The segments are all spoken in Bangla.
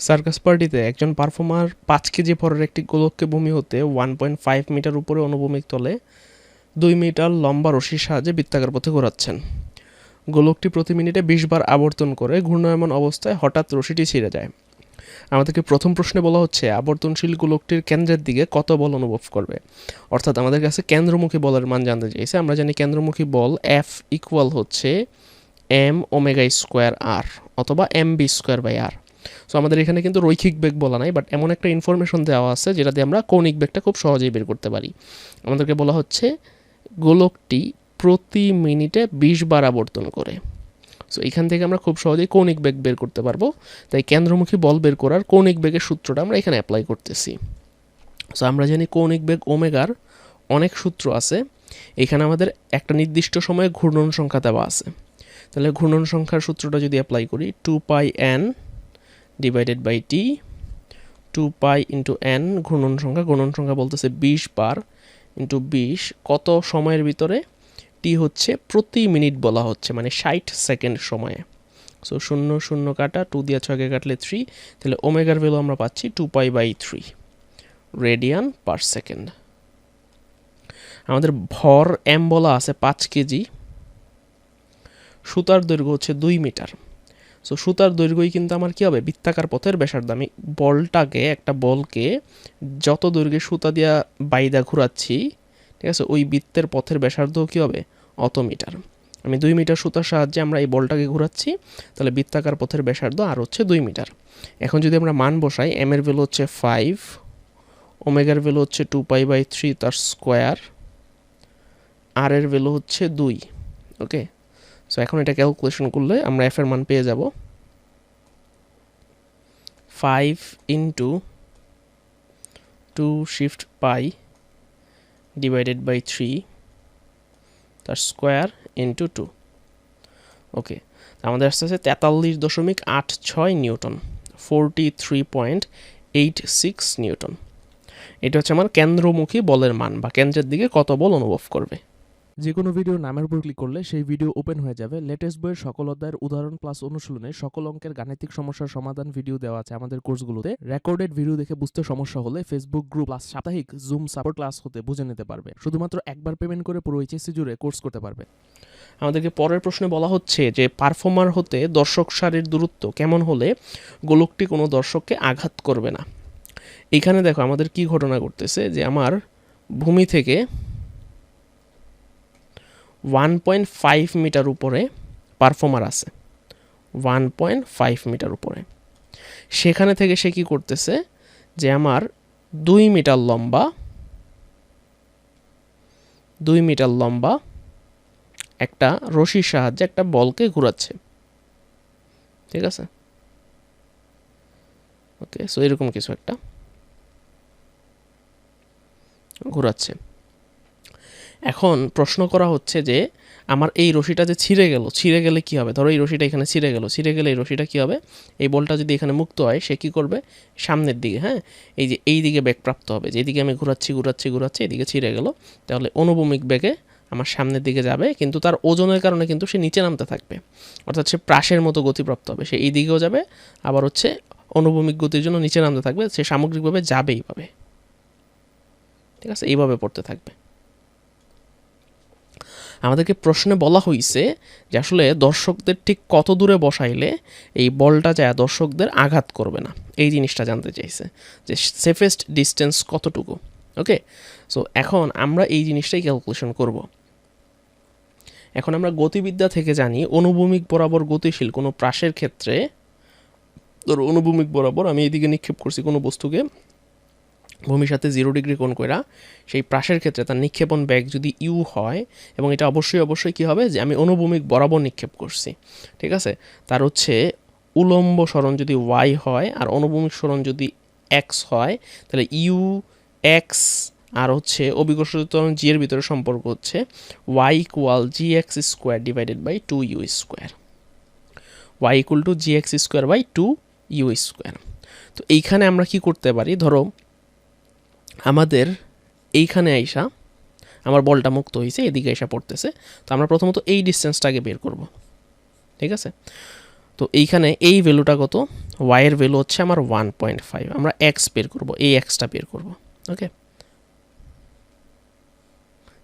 সার্কাস পার্টিতে একজন পারফর্মার পাঁচ কেজি ভরের একটি গোলককে ভূমি হতে ওয়ান পয়েন্ট ফাইভ মিটার উপরে অনুভূমিক তলে দুই মিটার লম্বা রশির সাহায্যে বৃত্তাকার পথে ঘোরাচ্ছেন। গোলকটি প্রতি মিনিটে বিশ বার আবর্তন করে ঘূর্ণায়মান অবস্থায় হঠাৎ রশিটি ছিঁড়ে যায়। আমাদেরকে প্রথম প্রশ্নে বলা হচ্ছে, আবর্তনশীল গোলকটির কেন্দ্রের দিকে কত বল অনুভব করবে? অর্থাৎ আমাদের কাছে কেন্দ্রমুখী বলের মান জানতে চাইছে। আমরা জানি কেন্দ্রমুখী বল এফ ইকুয়াল হচ্ছে এম ওমেগা স্কোয়ার আর অথবা M V square by R so আমাদের এখানে কিন্তু রৈখিক বেগ বলা নাই বাট এমন একটা ইনফরমেশন দেওয়া আছে যেটা দিয়ে আমরা কৌণিক বেগটা খুব সহজেই বের করতে পারি। আমাদেরকে বলা হচ্ছে গোলকটি প্রতি মিনিটে বিশ বার আবর্তন করে। সো এখান থেকে আমরা খুব সহজেই কৌণিক বেগ বের করতে পারব। তাই কেন্দ্রমুখী বল বের করার কৌণিক বেগের সূত্রটা আমরা এখানে অ্যাপ্লাই করতেছি। সো আমরা জানি কৌণিক বেগ ওমেগার অনেক সূত্র আছে। এখানে আমাদের একটা নির্দিষ্ট সময়ে ঘূর্ণন সংখ্যা দেওয়া আছে। তাহলে ঘূর্ণন সংখ্যার সূত্রটা যদি অ্যাপ্লাই করি two pi N divided by T two pi into N ঘূর্ণন সংখ্যা ঘূর্ণন সংখ্যা বলতেছে বিশ বার ইন্টু বিশ, কত সময়ের ভিতরে টি হচ্ছে প্রতি মিনিট বলা হচ্ছে মানে ষাট সেকেন্ড সময়ে। সো শূন্য শূন্য কাটা টু দিয়ে ছয়কে কাটলে থ্রি তাহলে ওমেগার ভ্যালু আমরা পাচ্ছি two pi by three radian per second আমাদের ভর এম বলা আছে পাঁচ কেজি, সুতার দৈর্ঘ্য হচ্ছে দুই মিটার। সো সুতার দৈর্ঘ্যই কিন্তু আমার কী হবে? বৃত্তাকার পথের ব্যাসার্ধ। আমি বলটাকে, একটা বলকে যত দৈর্ঘ্যে সুতা দিয়া বাইদা ঘুরাচ্ছি, ঠিক আছে, ওই বৃত্তের পথের ব্যাসার্ধ কী হবে? অত মিটার। আমি দুই মিটার সুতার সাহায্যে আমরা এই বলটাকে ঘুরাচ্ছি, তাহলে বৃত্তাকার পথের ব্যাসার্ধ আর হচ্ছে দুই মিটার। এখন যদি আমরা মান বসাই এম এর ভ্যালু হচ্ছে ফাইভ ওমেগার ভ্যালু হচ্ছে টু পাই বাই থ্রি তার স্কোয়ার আর এর ভ্যালু হচ্ছে দুই ওকে সো এখন এটা ক্যালকুলেশন করলে আমরা এফ এর মান পেয়ে যাব five into two shift pi divided by three তার স্কোয়ার ইন্টু টু ওকে আমাদের আসতে আছে তেতাল্লিশ দশমিক আট ছয় newton forty three point eight six newton. এটা হচ্ছে আমার কেন্দ্রমুখী বলের মান, বা কেন্দ্রের দিকে কত বল অনুভব করবে। যে কোনো ভিডিও নামের উপর ক্লিক করলে সেই ভিডিও ওপেন হয়ে যাবে। লেটেস্ট বইয়ের সকল অধ্যায়ের উদাহরণ প্লাস অনুশীলনে সকল অঙ্কের গাণিতিক সমস্যার সমাধান ভিডিও দেওয়া আছে আমাদের কোর্সগুলোতে রেকর্ডেড ভিডিও দেখে বুঝতে সমস্যা হলে ফেসবুক গ্রুপ প্লাস সাপ্তাহিক জুম সাপোর্ট ক্লাস হতে বুঝে নিতে পারবে। শুধুমাত্র একবার পেমেন্ট করে পুরো এইচএসসি জুড়ে কোর্স করতে পারবে। আমাদেরকে পরের প্রশ্নে বলা হচ্ছে যে পারফর্মার হতে দর্শক সারির দূরত্ব কেমন হলে গোলকটি কোনো দর্শককে আঘাত করবে না? এখানে দেখো আমাদের কি ঘটনা ঘটতেছে যে, আমার ভূমি থেকে ওয়ান পয়েন্ট ফাইভ মিটার উপরে পারফর্মার আছে। ওয়ান পয়েন্ট ফাইভ মিটার উপরে। সেখানে থেকে সে কি করতেছে যে আমার দুই মিটার লম্বা, দুই মিটার লম্বা একটা রশির সাহায্যে একটা বলকে ঘোরাচ্ছে। ঠিক আছে? ওকে সো এরকম কিছু একটা ঘোরাচ্ছে। এখন প্রশ্ন করা হচ্ছে যে, আমার এই রশিটা যে ছিঁড়ে গেল, ছিঁড়ে গেলে কি হবে? ধরো এই রশিটা এখানে ছিঁড়ে গেল, ছিঁড়ে গেলে এই রশিটা কি হবে? এই বলটা যদি এখানে মুক্ত হয়, সে কি করবে? সামনের দিকে হ্যাঁ? এই যে এই দিকে বেগ প্রাপ্ত হবে। যেদিকে আমি ঘোরাচ্ছি ঘোরাচ্ছি ঘোরাচ্ছি, এদিকে ছিঁড়ে গেল। তাহলে অনুভূমিক বেগে আমার সামনের দিকে যাবে, কিন্তু তার ওজনের কারণে কিন্তু সে নিচে নামতে থাকবে। অর্থাৎ সে প্রাসের মতো গতিপ্রাপ্ত হবে। সে এই দিকেও যাবে, আবার হচ্ছে অনুভূমিক গতির জন্য নিচে নামতে থাকবে। সে সামগ্রিকভাবে যাবে এইভাবে ঠিক আছে? এইভাবে পড়তে থাকবে। আমাদেরকে প্রশ্নে বলা হয়েছে যে আসলে দর্শকদের ঠিক কত দূরে বসাইলে এই বলটা যায় দর্শকদের আঘাত করবে না। এই জিনিসটা জানতে চাইছে যে সেফেস্ট ডিস্টেন্স কতটুকু? ওকে? সো এখন আমরা এই জিনিসটাই ক্যালকুলেশন করব। এখন আমরা গতিবিদ্যা থেকে জানি অনুভূমিক বরাবর গতিশীল কোনো প্রাসের ক্ষেত্রে, ধরো অনুভূমিক বরাবর আমি এদিকে নিক্ষেপ করছি কোনো বস্তুকে ভূমির সাথে জিরো ডিগ্রি কোণ কইরা সেই প্রাসের ক্ষেত্রে তার নিক্ষেপণ ব্যাগ যদি ইউ হয়, এবং এটা অবশ্যই অবশ্যই কী হবে? যে আমি অনুভূমিক বরাবর নিক্ষেপ করছি। ঠিক আছে? তার হচ্ছে উলম্ব সরণ যদি ওয়াই হয় আর অনুভূমিক সরণ যদি এক্স হয়, তাহলে ইউ এক্স আর হচ্ছে অভিকর্ষিত জি এর ভিতরে সম্পর্ক হচ্ছে Y equal G X square divided by two U square Y equal to G X square by two U square তো এইখানে আমরা কি করতে পারি? ধরো আমাদের এইখানে আইসা আমার বলটা মুক্ত হয়েছে এদিকে এসে পড়তেছে। তো আমরা প্রথমত এই ডিস্টেন্সটাকে বের করব। ঠিক আছে? তো এইখানে এই ভ্যালুটা কত? ওয়াইয়ের ভ্যালু হচ্ছে আমার ওয়ান পয়েন্ট ফাইভ আমরা এক্স বের করব, এই এক্সটা বের করব। ওকে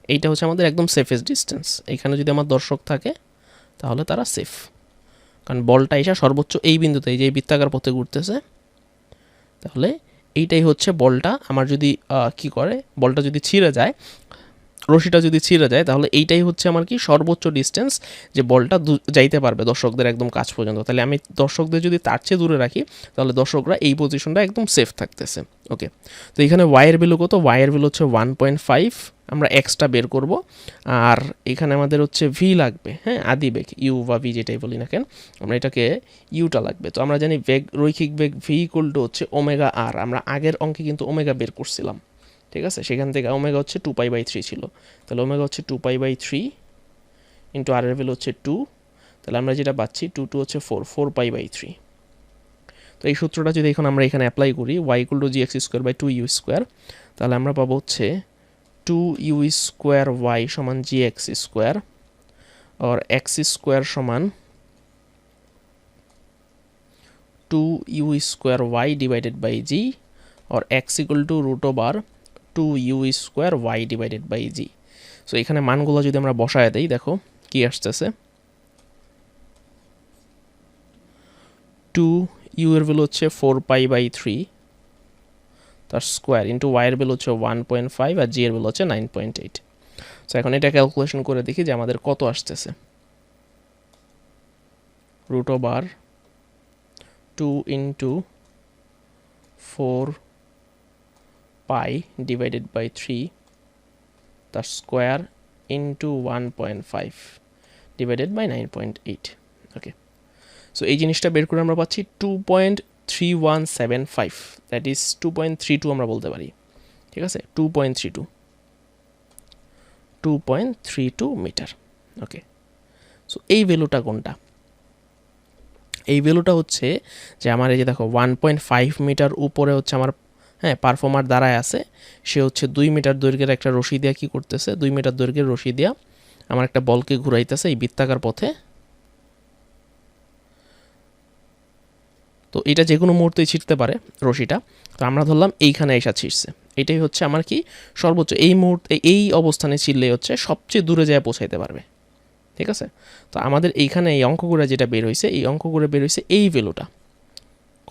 এইটা হচ্ছে আমাদের একদম সেফেস্ট ডিস্টেন্স এখানে যদি আমার দর্শক থাকে, তাহলে তারা সেফ কারণ বলটা এসে সর্বোচ্চ এই বিন্দুতে এই যে বৃত্তাকার পথে ঘুরতেছে, তাহলে এইটাই হচ্ছে বলটা। আমার যদি কি করে? বলটা যদি ছিঁড়ে যায় রশিটা যদি ছিঁড়ে যায়, তাহলে এইটাই হচ্ছে আমার কি সর্বোচ্চ ডিস্টেন্স যে বলটা যাইতে পারবে দর্শকদের একদম কাছ পর্যন্ত। তাহলে আমি দর্শকদের যদি তার চেয়ে দূরে রাখি, তাহলে দর্শকরা এই পজিশনটা একদম সেফ থাকতেছে। ওকে তো এখানে ওয়াইয়ের ভ্যালু কত? ওয়াইয়ের ভ্যালু হচ্ছে ওয়ান পয়েন্ট ফাইভ আমরা এক্সটা বের করব। আর এখানে আমাদের হচ্ছে ভি লাগবে হ্যাঁ? আদি বেগ ইউ বা ভি যেটাই বলি না কেন, আমরা এটাকে ইউটা লাগবে। তো আমরা জানি বেগ, রৈখিক বেগ ভি ইকুয়াল টু হচ্ছে ওমেগা আর আমরা আগের অঙ্কে কিন্তু ওমেগা বের করছিলাম। ঠিক আছে? সেখান থেকে ওমেগা হচ্ছে টু পাই বাই থ্রি ছিল। তাহলে ওমেগা হচ্ছে two pi by three into R এর ভ্যালু হচ্ছে টু তাহলে আমরা যেটা পাচ্ছি টু টু হচ্ছে four four pi by three তো এই সূত্রটা যদি এখন আমরা এখানে অ্যাপ্লাই করি Y equal to G X square by two U square তাহলে আমরা পাবো হচ্ছে টু ইউ স্কোয়ার ওয়াই সমান জি এক্স স্কোয়ার আর এক্স স্কোয়ার সমান two U square Y divided by G R X equal to root over two U square Y divided by G so এখানে মানগুলো যদি আমরা বসায় দেই, দেখো কি আসতেছে। টু ইউ এর ভ্যালু হচ্ছে ফোর পাই বাই থ্রি তার স্কোয়ার ইন্টু ওয়াই এর ভ্যালু হচ্ছে ওয়ান পয়েন্ট ফাইভ আর জি এর ভ্যালু হচ্ছে নাইন পয়েন্ট এইট সো এখন এটা ক্যালকুলেশন করে দেখি যে আমাদের কত আসতেছে। Root over two into four তার square into one point five divided by nine point eight okay so এই জিনিসটা বের করে আমরা পাচ্ছি two point three one seven five that is two point three two আমরা বলতে পারি। ঠিক আছে? Two point three two two point three two metre okay so এই ভ্যালুটা কোনটা? এই ভ্যালুটা হচ্ছে যে আমার এই যে দেখো ওয়ান পয়েন্ট ফাইভ মিটার উপরে হচ্ছে আমার হ্যাঁ পারফর্মার দাঁড়ায় আছে। সে হচ্ছে দুই মিটার দৈর্ঘ্যের একটা রশি দিয়া কি করতেছে? দুই মিটার দৈর্ঘ্যের রশি দিয়া আমার একটা বলকে ঘুরাইতেছে এই বৃত্তাকার পথে। তো এটা যে কোনো মুহূর্তেই ছিটতে পারে রশিটা। তো আমরা ধরলাম এইখানে এসা ছিটছে এটাই হচ্ছে আমার কি সর্বোচ্চ এই মুহূর্তে এই অবস্থানে ছিললে হচ্ছে সবচেয়ে দূরে যায় পৌঁছাইতে পারবে। ঠিক আছে? তো আমাদের এইখানে এই অঙ্কগুলো যেটা বের হয়েছে এই অঙ্কগুলো বের হয়েছে এই ভ্যালুটা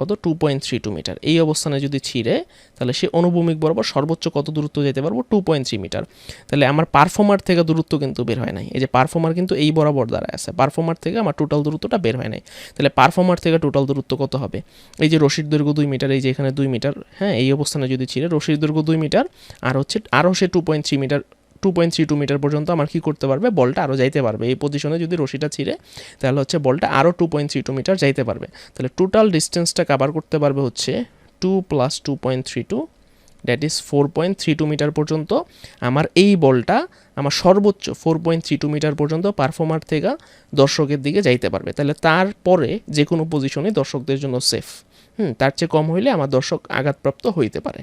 কত? Two point three two metre এই অবস্থানে যদি ছিঁড়ে, তাহলে সে অনুভূমিক বরাবর সর্বোচ্চ কত দূরত্ব যেতে পারব? টু পয়েন্ট থ্রি মিটার তাহলে আমার পারফর্মার থেকে দূরত্ব কিন্তু বের হয় নাই। এই যে পারফর্মার কিন্তু এই বরাবর দ্বারা আছে। পারফর্মার থেকে আমার টোটাল দূরত্বটা বের হয় নাই। তাহলে পারফর্মার থেকে টোটাল দূরত্ব কত হবে? এই যে রশির দৈর্ঘ্য দুই মিটার এই যে এখানে দুই মিটার হ্যাঁ এই অবস্থানে যদি ছিঁড়ে, রশির দৈর্ঘ্য দুই মিটার আর হচ্ছে, আরও সে two point three metre two point three two metre পর্যন্ত আমার কী করতে পারবে? বলটা আরও যাইতে পারবে। এই পজিশনে যদি রশিটা ছিঁড়ে, তাহলে হচ্ছে বলটা আরও two point three two metre যাইতে পারবে। তাহলে টোটাল ডিস্টেন্সটা কাভার করতে পারবে হচ্ছে two plus two point three two that is four point three two metre পর্যন্ত আমার এই বলটা আমার সর্বোচ্চ four point three two metre পর্যন্ত পারফর্মার থেকে দর্শকের দিকে যাইতে পারবে। তাহলে তারপরে যে কোনো পজিশনে দর্শকদের জন্য সেফ হুম, তার চেয়ে কম হইলে আমার দর্শক আঘাতপ্রাপ্ত হইতে পারে।